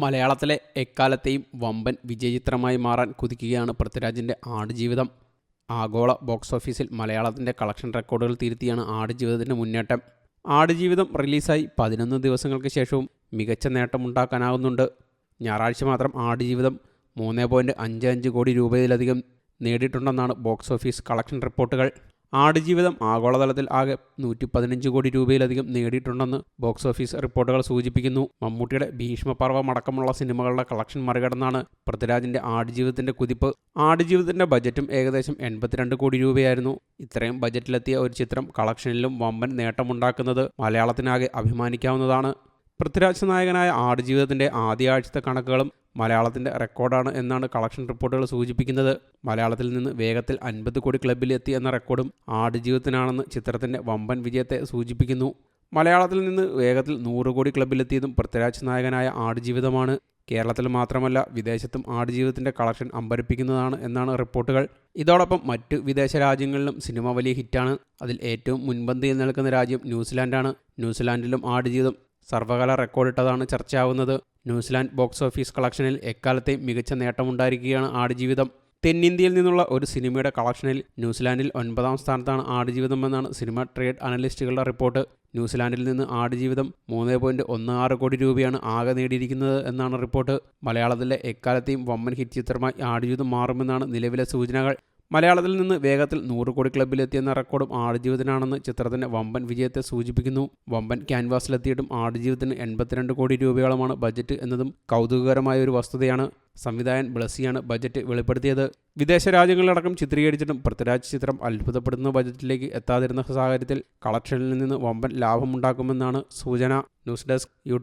മലയാളത്തിലെ എക്കാലത്തെയും വമ്പൻ വിജയചിത്രമായി മാറാൻ കുതിക്കുകയാണ് പൃഥ്വിരാജിന്റെ ആടുജീവിതം. ആഗോള ബോക്സ് ഓഫീസിൽ മലയാളത്തിന്റെ കളക്ഷൻ റെക്കോർഡുകൾ തിരുത്തിയാണ് ആടുജീവിതത്തിന്റെ മുന്നേറ്റം. ആടുജീവിതം റിലീസായി പതിനൊന്ന് ദിവസങ്ങൾക്ക് ശേഷവും മികച്ച നേട്ടമുണ്ടാക്കാനാകുന്നുണ്ട് ഞായറാഴ്ച മാത്രം ആടുജീവിതം മൂന്ന് പോയിന്റ് അഞ്ച് അഞ്ച് കോടി രൂപയിലധികം നേടിയിട്ടുണ്ടെന്നാണ് ബോക്സ് ഓഫീസ് കളക്ഷൻ റിപ്പോർട്ടുകൾ. ആടുജീവിതം ആഗോളതലത്തിൽ ആകെ നൂറ്റി പതിനഞ്ച് കോടി രൂപയിലധികം നേടിയിട്ടുണ്ടെന്ന് ബോക്സ് ഓഫീസ് റിപ്പോർട്ടുകൾ സൂചിപ്പിക്കുന്നു. മമ്മൂട്ടിയുടെ ഭീഷ്മപർവം അടക്കമുള്ള സിനിമകളുടെ കളക്ഷൻ മറികടന്നാണ് പൃഥ്വിരാജിന്റെ ആടുജീവിതത്തിന്റെ കുതിപ്പ്. ആടുജീവിതത്തിന്റെ ബജറ്റും ഏകദേശം എൺപത്തിരണ്ട് കോടി രൂപയായിരുന്നു. ഇത്രയും ബജറ്റിലെത്തിയ ഒരു ചിത്രം കളക്ഷനിലും വമ്പൻ നേട്ടമുണ്ടാക്കുന്നത് മലയാളത്തിനാകെ അഭിമാനിക്കാവുന്നതാണ്. പൃഥ്വിരാജ് നായകനായ ആടുജീവിതത്തിന്റെ ആദ്യ ആഴ്ചത്തെ കണക്കുകളും മലയാളത്തിന്റെ റെക്കോർഡാണ് എന്നാണ് കളക്ഷൻ റിപ്പോർട്ടുകൾ സൂചിപ്പിക്കുന്നത്. മലയാളത്തിൽ നിന്ന് വേഗത്തിൽ അൻപത് കോടി ക്ലബിലെത്തി എന്ന റെക്കോർഡും ആടുജീവിതത്തിനാണെന്ന് ചിത്രത്തിന്റെ വമ്പൻ വിജയത്തെ സൂചിപ്പിക്കുന്നു. മലയാളത്തിൽ നിന്ന് വേഗത്തിൽ നൂറ് കോടി ക്ലബിലെത്തിയതും പൃഥ്വിരാജ് നായകനായ ആടുജീവിതമാണ്. കേരളത്തിൽ മാത്രമല്ല വിദേശത്തും ആടുജീവിതത്തിന്റെ കളക്ഷൻ അമ്പരിപ്പിക്കുന്നതാണ് എന്നാണ് റിപ്പോർട്ടുകൾ. ഇതോടൊപ്പം മറ്റ് വിദേശ രാജ്യങ്ങളിലും സിനിമ വലിയ ഹിറ്റാണ്. അതിൽ ഏറ്റവും മുൻപന്തിയിൽ നിൽക്കുന്ന രാജ്യം ന്യൂസിലാൻഡാണ്. ന്യൂസിലാൻഡിലും ആടുജീവിതം സർവകാല റെക്കോർഡിട്ടതാണ് ചർച്ചയാവുന്നത്. ന്യൂസിലാൻഡ് ബോക്സ് ഓഫീസ് കളക്ഷനിൽ എക്കാലത്തെയും മികച്ച നേട്ടമുണ്ടായിരിക്കുകയാണ് ആടുജീവിതം. തെന്നിന്ത്യയിൽ നിന്നുള്ള ഒരു സിനിമയുടെ കളക്ഷനിൽ ന്യൂസിലാൻഡിൽ ഒൻപതാം സ്ഥാനത്താണ് ആടുജീവിതം എന്നാണ് സിനിമ ട്രേഡ് അനലിസ്റ്റുകളുടെ റിപ്പോർട്ട്. ന്യൂസിലാൻഡിൽ നിന്ന് ആടുജീവിതം മൂന്ന് പോയിന്റ് ഒന്ന് ആറ് കോടി രൂപയാണ് ആകെ നേടിയിരിക്കുന്നത് എന്നാണ് റിപ്പോർട്ട്. മലയാളത്തിലെ എക്കാലത്തെയും വമ്മൻ ഹിറ്റ് ചിത്രമായി ആടുജീവിതം മാറുമെന്നാണ് നിലവിലെ സൂചനകൾ. മലയാളത്തിൽ നിന്ന് വേഗത്തിൽ നൂറ് കോടി ക്ലബിലെത്തിയെന്ന റെക്കോർഡും ആടുജീവിതനാണെന്ന് ചിത്രത്തിന്റെ വമ്പൻ വിജയത്തെ സൂചിപ്പിക്കുന്നു. വമ്പൻ ക്യാൻവാസിലെത്തിയിട്ടും ആടുജീവിതത്തിന് എൺപത്തിരണ്ട് കോടി രൂപയോളമാണ് ബജറ്റ് എന്നതും കൗതുകകരമായ ഒരു വസ്തുതയാണ്. സംവിധായകൻ ബ്ലസിയാണ് ബജറ്റ് വെളിപ്പെടുത്തിയത്. വിദേശ രാജ്യങ്ങളിലടക്കം ചിത്രീകരിച്ചിട്ടും പൃഥ്വിരാജ് ചിത്രം അത്ഭുതപ്പെടുന്ന ബജറ്റിലേക്ക് എത്താതിരുന്ന സാഹചര്യത്തിൽ കളക്ഷനിൽ നിന്ന് വമ്പൻ ലാഭമുണ്ടാക്കുമെന്നാണ് സൂചന. News desk U